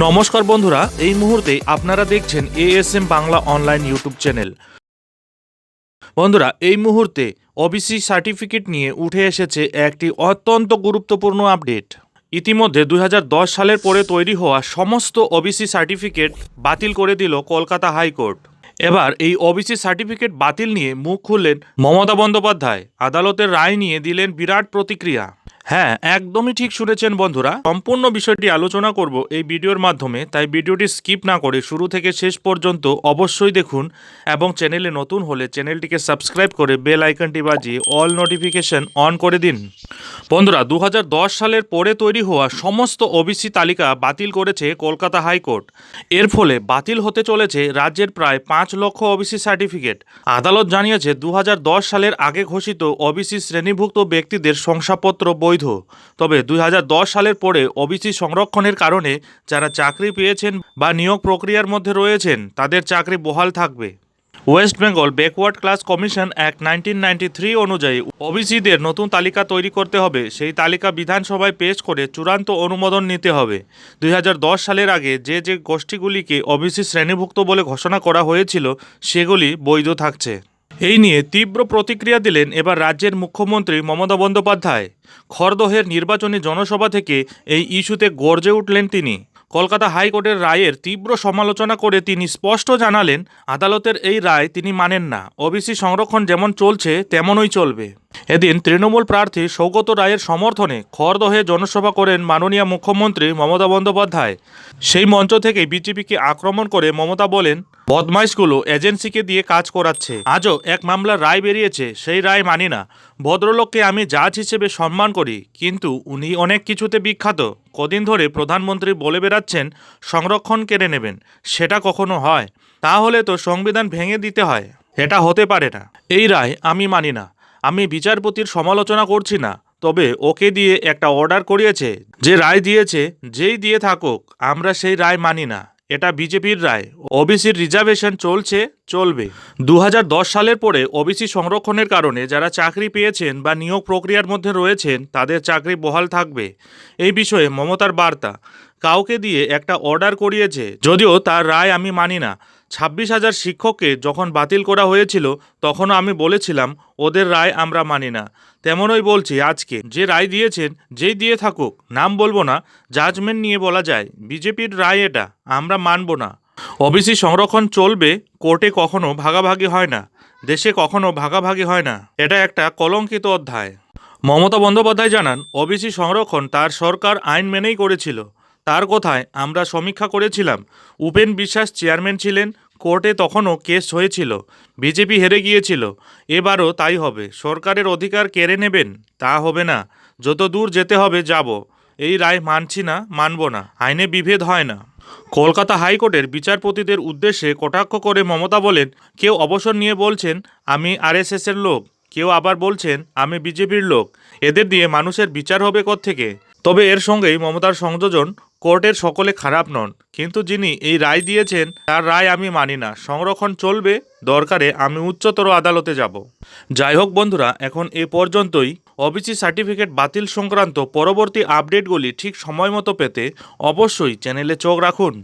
নমস্কার বন্ধুরা, এই মুহূর্তে আপনারা দেখছেন ASM Bangla online YouTube channel বন্ধুরা, এই মুহূর্তে ওবিসি সার্টিফিকেট নিয়ে উঠে এসেছে একটি অত্যন্ত গুরুত্বপূর্ণ আপডেট ইতিমধ্যে দুই হাজার দশ সালের পরে তৈরি হওয়া সমস্ত ওবিসি সার্টিফিকেট বাতিল করে দিল কলকাতা হাইকোর্ট। এবার এই ওবিসি সার্টিফিকেট বাতিল নিয়ে মুখ খুললেন মমতা বন্দ্যোপাধ্যায়, আদালতের রায় নিয়ে দিলেন বিরাট প্রতিক্রিয়া। হ্যাঁ একদমই ঠিক শুনেছেন বন্ধুরা। সম্পূর্ণ বিষয়টি আলোচনা করব এই ভিডিওর মাধ্যমে, তাই ভিডিওটি স্কিপ না করে শুরু থেকে শেষ পর্যন্ত অবশ্যই দেখুন এবং চ্যানেলে নতুন হলে চ্যানেলটিকে সাবস্ক্রাইব করে বেল আইকনটি বাজিয়ে অল নোটিফিকেশন অন করে দিন। বন্ধুরা দু হাজার দশ সালের পরে তৈরি হওয়া সমস্ত ওবিসি তালিকা বাতিল করেছে কলকাতা হাইকোর্ট। এর ফলে বাতিল হতে চলেছে রাজ্যের প্রায় পাঁচ লক্ষ ওবিসি সার্টিফিকেট। আদালত জানিয়েছে দু হাজার দশ সালের আগে ঘোষিত ওবিসি শ্রেণীভুক্ত ব্যক্তিদের শংসাপত্র বৈধ তবে দুই হাজার দশ সালের পরে ওবিসি সংরক্ষণের কারণে যারা চাকরি পেয়েছেন বা নিয়োগ প্রক্রিয়ার মধ্যে রয়েছেন, তাদের চাকরি বহাল থাকবে। West Bengal backward class commission act nineteen ninety three অনুযায়ী ওবিসিদের নতুন তালিকা তৈরি করতে হবে। সেই তালিকা বিধানসভায় পেশ করে চূড়ান্ত অনুমোদন নিতে হবে। দুই হাজার দশ সালের আগে যে যে গোষ্ঠীগুলিকে ওবিসি শ্রেণীভুক্ত বলে ঘোষণা করা হয়েছিল, সেগুলি বৈধ থাকছে। এই নিয়ে তীব্র প্রতিক্রিয়া দিলেন এবার রাজ্যের মুখ্যমন্ত্রী মমতা বন্দ্যোপাধ্যায়। খরদোহের নির্বাচনী জনসভা থেকে এই ইস্যুতে গর্জে উঠলেন তিনি। কলকাতা হাইকোর্টের রায়ের তীব্র সমালোচনা করে তিনি স্পষ্ট জানালেন, আদালতের এই রায় তিনি মানেন না। ওবিসি সংরক্ষণ যেমন চলছে, তেমনই চলবে। এদিন তৃণমূল প্রার্থী সৌগত রায়ের সমর্থনে খড়দহে জনসভা করেন মাননীয় মুখ্যমন্ত্রী মমতা বন্দ্যোপাধ্যায়। সেই মঞ্চ থেকে বিজেপিকে আক্রমণ করে মমতা বলেন, বদমাইশগুলো এজেন্সিকে দিয়ে কাজ করাচ্ছে। আজও এক মামলার রায় বেরিয়েছে, সেই রায় মানি না। ভদ্রলোককে আমি জাজ হিসেবে সম্মান করি, কিন্তু উনি অনেক কিছুতে বিখ্যাত। কদিন ধরে প্রধানমন্ত্রী বলে বেড়াচ্ছেন, সংরক্ষণ কেড়ে নেবেন, সেটা কখনো হয়। তাহলে তো সংবিধান ভেঙে দিতে হয়। এটা হতে পারে না। এই রায় আমি মানি না। আমি বিচারপতির সমালোচনা করছি না, তবে ওকে দিয়ে একটা অর্ডার করিয়েছে, যে রায় দিয়েছে, যেই দিয়ে থাকুক, আমরা সেই রায় মানি না, এটা বিজেপির রায়। ওবিসির রিজার্ভেশন চলছে, চলবে। দু হাজার দশ সালের পরে ওবিসি সংরক্ষণের কারণে যারা চাকরি পেয়েছেন বা নিয়োগ প্রক্রিয়ার মধ্যে রয়েছেন, তাদের চাকরি বহাল থাকবে। এই বিষয়ে মমতার বার্তা। কাউকে দিয়ে একটা অর্ডার করিয়েছে, যদিও তার রায় আমি মানি না। ছাব্বিশ হাজার শিক্ষককে যখন বাতিল করা হয়েছিল, তখনও আমি বলেছিলাম, ওদের রায় আমরা মানি না। তেমনই বলছি আজকে, যে রায় দিয়েছেন, যেই দিয়ে থাকুক, নাম বলব না, জাজমেন্ট নিয়ে বলা যায়, বিজেপির রায় এটা, আমরা মানব না। ওবিসি সংরক্ষণ চলবে, কোর্টে কখনো ভাগাভাগি হয় না, দেশে কখনো ভাগাভাগি হয় না, এটা একটা কলঙ্কিত অধ্যায়। মমতা বন্দ্যোপাধ্যায় জানান, ওবিসি সংরক্ষণ তার সরকার আইন মেনেই করেছিল। তার কথায় আমরা সমীক্ষা করেছিলাম। উপেন বিশ্বাস চেয়ারম্যান ছিলেন, কোর্টে তখনও কেস হয়েছিল। বিজেপি হেরে গিয়েছিল। এবারও তাই হবে। সরকারের অধিকার কেড়ে নেবেন? তা হবে না। যত দূর যেতে হবে, যাব। এই রায় মানছি না, মানব না। আইনে বিভেদ হয় না। কলকাতা হাইকোর্টের বিচারপতিদের উদ্দেশ্যে কটাক্ষ করে মমতা বলেন, কেউ অবসর নিয়ে বলছেন, আমি আরএসএসের লোক। কেউ আবার বলছেন, আমি বিজেপির লোক। এদের দিয়ে মানুষের বিচার হবে থেকে তবে এর সঙ্গেই মমতার সংযোজন কোর্টের সকলে খারাপ নন, কিন্তু যিনি এই রায় দিয়েছেন, তার রায় আমি মানি না। সংরক্ষণ চলবে, দরকারে আমি উচ্চতর আদালতে যাব। যাই হোক বন্ধুরা, এখন এ পর্যন্তই। ওবিসি সার্টিফিকেট বাতিল সংক্রান্ত পরবর্তী আপডেটগুলি ঠিক সময় মতো পেতে অবশ্যই চ্যানেলে চোখ রাখুন।